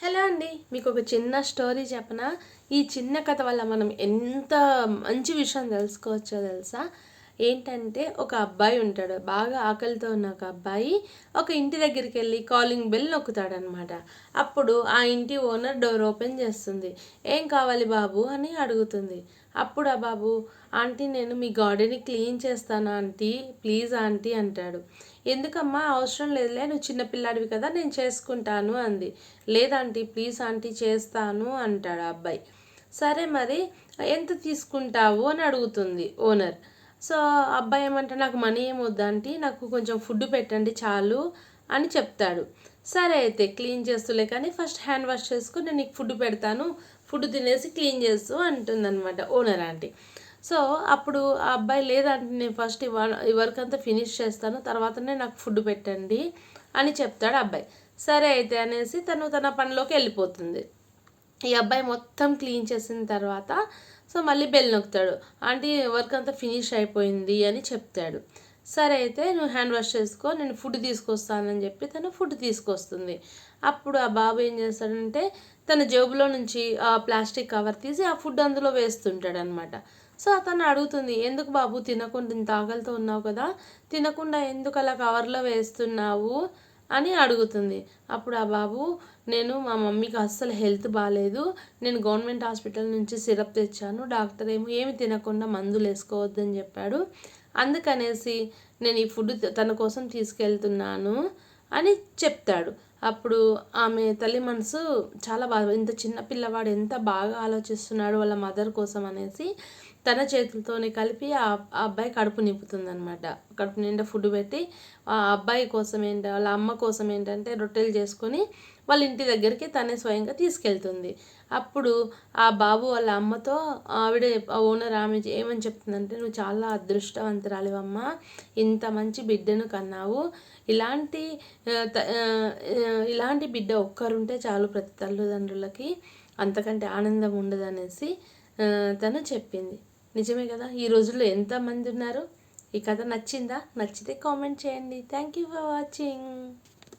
Hello అండి మీకు ఒక చిన్న స్టోరీ చెప్పనా? ఈ చిన్న కథ వల్ల మనం ఎంత మంచి విషయం తెలుసుకోవచ్చో తెలుసా? ఏంటంటే ఒక అబ్బాయి ఉంటాడు. బాగా ఆకలితో ఉన్న ఒక అబ్బాయి ఒక ఇంటి దగ్గరికి వెళ్ళి కాలింగ్ బెల్ నొక్కుతాడనమాట అప్పుడు ఆ ఇంటి ఓనర్ డోర్ ఓపెన్ చేస్తుంది. ఏం కావాలి బాబు? అని అడుగుతుంది. అప్పుడు ఆ బాబు ఆంటీ నేను మీ గార్డెన్ని క్లీన్ చేస్తాను ఆంటీ ప్లీజ్ ఆంటీ అంటాడు. ఎందుకమ్మా? అవసరం లేదులే నువ్వు చిన్నపిల్లాడివి కదా నేను చేసుకుంటాను అంది. లేదంటీ ప్లీజ్ ఆంటీ చేస్తాను అంటాడు ఆ అబ్బాయి. సరే మరి ఎంత తీసుకుంటావు? అని అడుగుతుంది ఓనర్ సో అబ్బాయి ఏమంటే నాకు మనీ ఏం వద్దంటే నాకు కొంచెం ఫుడ్ పెట్టండి చాలు అని చెప్తాడు. సరే అయితే క్లీన్ చేస్తులే కానీ ఫస్ట్ హ్యాండ్ వాష్ చేసుకుని నేను నీకు ఫుడ్ పెడతాను. ఫుడ్ తినేసి క్లీన్ చేస్తూ అంటుందన్నమాట ఓనర్ ఆంటీ. సో అప్పుడు ఆ అబ్బాయి లేదంటే నేను ఫస్ట్ ఈ వర్క్ అంతా ఫినిష్ చేస్తాను. తర్వాతనే నాకు ఫుడ్ పెట్టండి అని చెప్తాడు అబ్బాయి. సరే అయితే అనేసి తను తన పనిలోకి వెళ్ళిపోతుంది. ఈ అబ్బాయి మొత్తం క్లీన్ చేసిన తర్వాత సో మళ్ళీ బెల్ నొక్కుతాడు. ఆంటీ వర్క్ అంతా ఫినిష్ అయిపోయింది అని చెప్తాడు. సరే అయితే నువ్వు హ్యాండ్ వాష్ చేసుకో నేను ఫుడ్ తీసుకొస్తానని చెప్పి తను ఫుడ్ తీసుకొస్తుంది. అప్పుడు ఆ బాబు ఏం చేస్తాడంటే తన జేబులో నుంచి ఆ ప్లాస్టిక్ కవర్ తీసి ఆ ఫుడ్ అందులో వేస్తుంటాడు అనమాట సో అతను అడుగుతుంది ఎందుకు బాబు తినకుండా ఇంత ఆకలితో ఉన్నావు కదా? తినకుండా ఎందుకు అలా కవర్లో వేస్తున్నావు? అని అడుగుతుంది. అప్పుడు ఆ బాబు నేను మా మమ్మీకి అస్సలు హెల్త్ బాగాలేదు నేను గవర్నమెంట్ హాస్పిటల్ నుంచి సిరప్ తెచ్చాను. డాక్టర్ ఏమో ఏమి తినకుండా మందులు వేసుకోవద్దని చెప్పాడు. అందుకనేసి నేను ఈ ఫుడ్ తన కోసం తీసుకెళ్తున్నాను అని చెప్తాడు. అప్పుడు ఆమె తల్లి మనసు చాలా బాగా ఇంత చిన్న పిల్లవాడు ఎంత బాగా ఆలోచిస్తున్నాడు వాళ్ళ మదర్ కోసం అనేసి తన చేతులతోనే కలిపి ఆ అబ్బాయి కడుపు నింపుతుందనమాట కడుపు నిండా ఫుడ్ పెట్టి ఆ అబ్బాయి కోసం ఏంటి వాళ్ళ అమ్మ కోసం ఏంటంటే రొట్టెలు చేసుకొని వాళ్ళ ఇంటి దగ్గరికి తనే స్వయంగా తీసుకెళ్తుంది. అప్పుడు ఆ బాబు వాళ్ళ అమ్మతో ఆవిడ ఓనర్ ఆమె ఏమని చెప్తుందంటే నువ్వు చాలా అదృష్టవంతురాలివమ్మ. ఇంత మంచి బిడ్డను కన్నావు. ఇలాంటి ఇలాంటి బిడ్డ ఒక్కరుంటే చాలు ప్రతి తల్లిదండ్రులకి అంతకంటే ఆనందం ఉండదనేసి తను చెప్పింది. నిజమే కదా? ఈ రోజుల్లో ఎంతమంది ఉన్నారు? ఈ కథ నచ్చిందా? నచ్చితే కామెంట్ చేయండి. Thank you for watching